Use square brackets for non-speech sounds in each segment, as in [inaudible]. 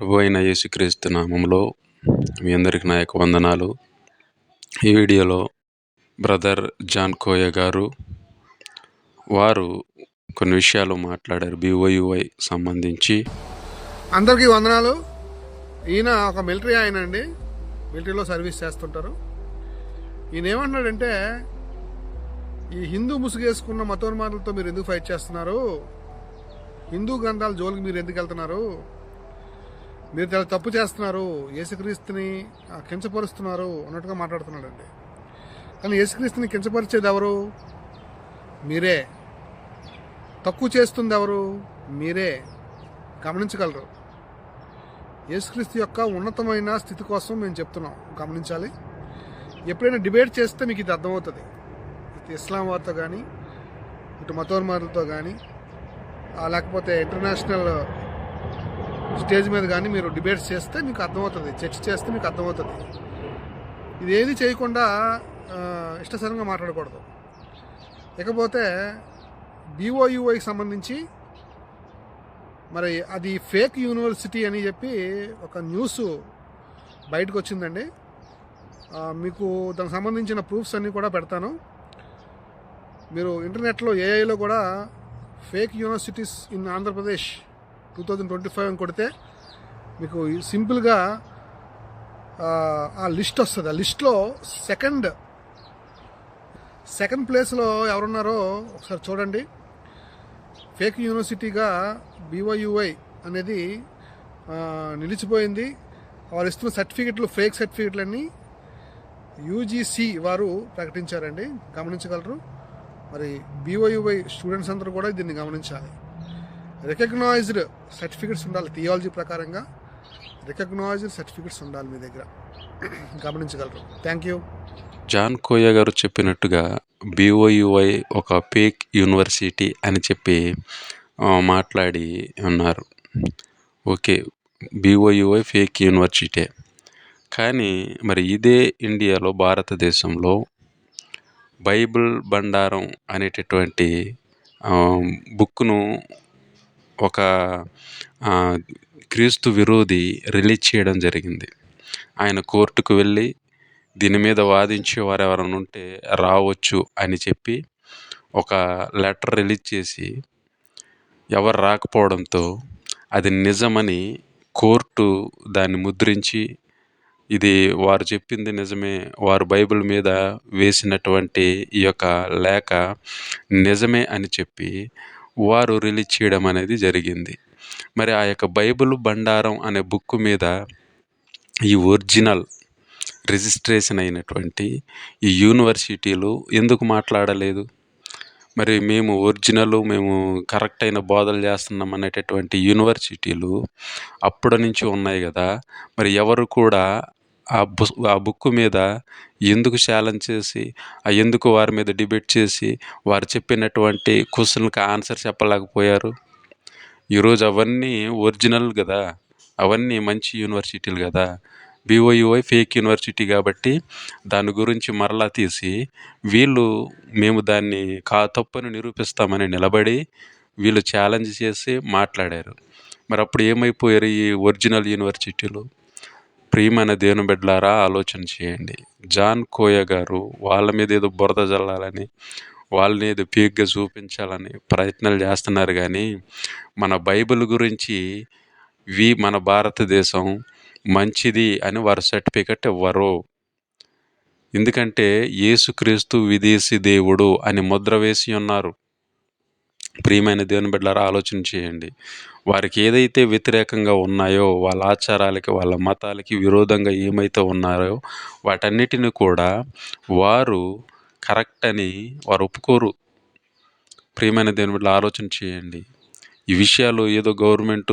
ప్రభు అయిన యేసుక్రీస్తు నామంలో మీ అందరికి నా యొక్క వందనాలు. ఈ వీడియోలో బ్రదర్ జాన్ కోయ గారు వారు కొన్ని విషయాలు మాట్లాడారు బిఓయుఐ సంబంధించి. అందరికీ వందనాలు. ఈయన ఒక మిలిటరీ ఆయన అండి మిలిటరీలో సర్వీస్ చేస్తుంటారు. ఈయన ఏమంటున్నాడంటే ఈ హిందూ ముసుగేసుకున్న మతోన్మాదులతో మీరు ఎందుకు ఫైట్ చేస్తున్నారు? హిందూ గ్రంథాల జోలికి మీరు ఎందుకు వెళ్తున్నారు? మీరు చాలా తప్పు చేస్తున్నారు యేసుక్రీస్తుని కించపరుస్తున్నారు అన్నట్టుగా మాట్లాడుతున్నాడండి. కానీ యేసుక్రీస్తుని కించపరిచేది ఎవరు? మీరే. తక్కువ చేస్తుంది ఎవరు? మీరే. గమనించగలరు. యేసుక్రీస్తు యొక్క ఉన్నతమైన స్థితి కోసం మేము చెప్తున్నాం. గమనించాలి. ఎప్పుడైనా డిబేట్ చేస్తే మీకు ఇది అర్థమవుతుంది. ఇటు ఇస్లాం వారితో కానీ ఇటు మతోన్మారులతో కానీ లేకపోతే ఇంటర్నేషనల్ స్టేజ్ మీద కానీ మీరు డిబేట్స్ చేస్తే మీకు అర్థమవుతుంది చర్చ చేస్తే మీకు అర్థమవుతుంది. ఇది ఏది చేయకుండా ఇష్టసరంగా మాట్లాడకూడదు. ఇకపోతే బీఓయుఐకి సంబంధించి మరి అది ఫేక్ యూనివర్సిటీ అని చెప్పి ఒక న్యూస్ బయటకు వచ్చిందండి. మీకు దానికి సంబంధించిన ప్రూఫ్స్ అన్నీ కూడా పెడతాను. మీరు ఇంటర్నెట్లో ఏఐలో కూడా fake universities in Andhra Pradesh two thousand twenty five అని కొడితే మీకు సింపుల్గా ఆ, లిస్ట్ వస్తుంది. ఆ లిస్ట్లో సెకండ్ సెకండ్ ప్లేస్లో ఎవరున్నారో ఒకసారి చూడండి. ఫేక్ యూనివర్సిటీగా బీవైయుఐ అనేది నిలిచిపోయింది. వారు ఇస్తున్న సర్టిఫికెట్లు ఫేక్ సర్టిఫికెట్లన్నీ యూజీసీ వారు ప్రకటించారండి. గమనించగలరు. మరి బీవైయుఐ స్టూడెంట్స్ అందరూ కూడా దీన్ని గమనించాలి. రికగ్నైజ్డ్ సర్టిఫికెట్స్ ఉండాలి థియాలజీ ప్రకారంగా. రికగ్నైజ్డ్ సర్టిఫికెట్స్ ఉండాలి మీ దగ్గర. [clears throat] గమనించగలరు. థ్యాంక్ యూ జాన్ కోయ గారు చెప్పినట్టుగా బిఓయుఐ ఒక పేక్ యూనివర్సిటీ అని చెప్పి మాట్లాడి ఉన్నారు. Okay BOUI fake university. కానీ మరి ఇదే ఇండియాలో భారతదేశంలో బైబిల్ బండారం అనేటటువంటి బుక్ను ఒక క్రీస్తు విరోధి రిలీజ్ చేయడం జరిగింది. ఆయన కోర్టుకు వెళ్ళి దీని మీద వాదించే వారు ఎవరైనా ఉంటే రావచ్చు అని చెప్పి ఒక లెటర్ రిలీజ్ చేసి ఎవరు రాకపోవడంతో అది నిజమని కోర్టు దాన్ని ముద్రించి ఇది వారు చెప్పింది నిజమే వారు బైబిల్ మీద వేసినటువంటి ఈ యొక్క లేఖ నిజమే అని చెప్పి వారు రిలీజ్ చేయడం అనేది జరిగింది. మరి ఆ యొక్క బైబిల్ బండారం అనే బుక్ మీద ఈ ఒరిజినల్ రిజిస్ట్రేషన్ అయినటువంటి ఈ యూనివర్సిటీలు ఎందుకు మాట్లాడలేదు? మరి మేము ఒరిజినల్ మేము కరెక్ట్ అయిన బోధలు చేస్తున్నాం అనేటటువంటి యూనివర్సిటీలు అప్పటి నుంచి ఉన్నాయి కదా. మరి ఎవరు కూడా ఆ బు ఆ బుక్ మీద ఎందుకు ఛాలెంజ్ చేసి ఆ ఎందుకు వారి మీద డిబేట్ చేసి వారు చెప్పినటువంటి క్వశ్చన్కి ఆన్సర్ చెప్పలేకపోయారు? ఈరోజు అవన్నీ ఒరిజినల్ కదా. అవన్నీ మంచి యూనివర్సిటీలు కదా. బీఓయూఐ ఫేక్ యూనివర్సిటీ కాబట్టి దాని గురించి మరలా తీసి వీళ్ళు మేము దాన్ని కా తప్పని నిరూపిస్తామని నిలబడి వీళ్ళు ఛాలెంజ్ చేసి మాట్లాడారు. మరి అప్పుడు ఏమైపోయారు ఈ ఒరిజినల్ యూనివర్సిటీలు? ప్రియమైన దేవుని బిడ్డలారా ఆలోచన చేయండి. జాన్ కోయ గారు వాళ్ళ మీద ఏదో బురద జల్లాలని వాళ్ళని ఏదో పీక్గా చూపించాలని ప్రయత్నాలు చేస్తున్నారు కానీ మన బైబిల్ గురించి వి మన భారతదేశం మంచిది అని వారు సర్టిఫికెట్ ఇవ్వరు. ఎందుకంటే యేసుక్రీస్తు విదేశీ దేవుడు అని ముద్ర వేసి ఉన్నారు. ప్రియమైన దేవుని బిడ్డలారా ఆలోచన చేయండి. వారికి ఏదైతే వ్యతిరేకంగా ఉన్నాయో వాళ్ళ ఆచారాలకి వాళ్ళ మతాలకి విరోధంగా ఏమైతే ఉన్నారో వాటన్నిటిని కూడా వారు కరెక్ట్ అని వారు ఒప్పుకోరు. ప్రియమైన దేవుని బిడ్డలు ఆలోచన చేయండి. ఈ విషయాలు ఏదో గవర్నమెంట్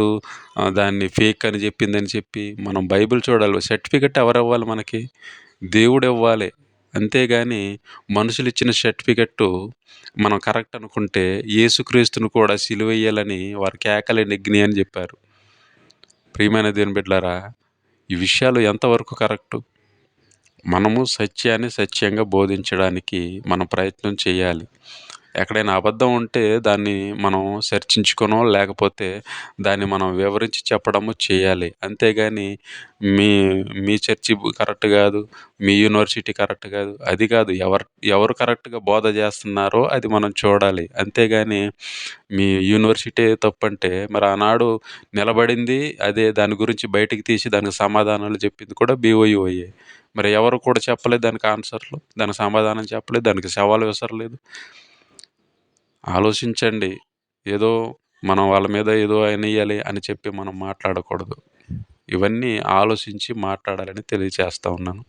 దాన్ని ఫేక్ అని చెప్పిందని చెప్పి మనం బైబిల్ చూడాలి. సర్టిఫికెట్ ఎవరు ఇవ్వాలి మనకి? దేవుడు ఇవ్వాలి. అంతేగాని మనుషులు ఇచ్చిన సర్టిఫికెట్టు మనం కరెక్ట్ అనుకుంటే యేసుక్రీస్తును కూడా సిలువయ్యాలని వారు కేకలే నెగ్ని అని చెప్పారు. ప్రియమైన దేవుని బిడ్డలారా ఈ విషయాలు ఎంతవరకు కరెక్టు? మనము సత్యాన్ని సత్యంగా బోధించడానికి మనం ప్రయత్నం చేయాలి. ఎక్కడైనా అబద్ధం ఉంటే దాన్ని మనం చర్చించుకోనో లేకపోతే దాన్ని మనం వివరించి చెప్పడము చేయాలి. అంతేగాని మీ మీ చర్చి కరెక్ట్ కాదు మీ యూనివర్సిటీ కరెక్ట్ కాదు అది కాదు. ఎవరు ఎవరు కరెక్ట్గా బోధ చేస్తున్నారో అది మనం చూడాలి. అంతేగాని మీ యూనివర్సిటీ తప్పంటే మరి ఆనాడు నిలబడింది అదే దాని గురించి బయటికి తీసి దానికి సమాధానాలు చెప్పింది కూడా బీఓఈఓఏ మరి ఎవరు కూడా చెప్పలేదు దానికి ఆన్సర్లు దానికి సమాధానం చెప్పలేదు దానికి సవాలు విసరలేదు. ఆలోచించండి. ఏదో మనం వాళ్ళ మీద ఏదో అనేయాలి అని చెప్పి మనం మాట్లాడకూడదు. ఇవన్నీ ఆలోచించి మాట్లాడాలని తెలియజేస్తూ ఉన్నాను.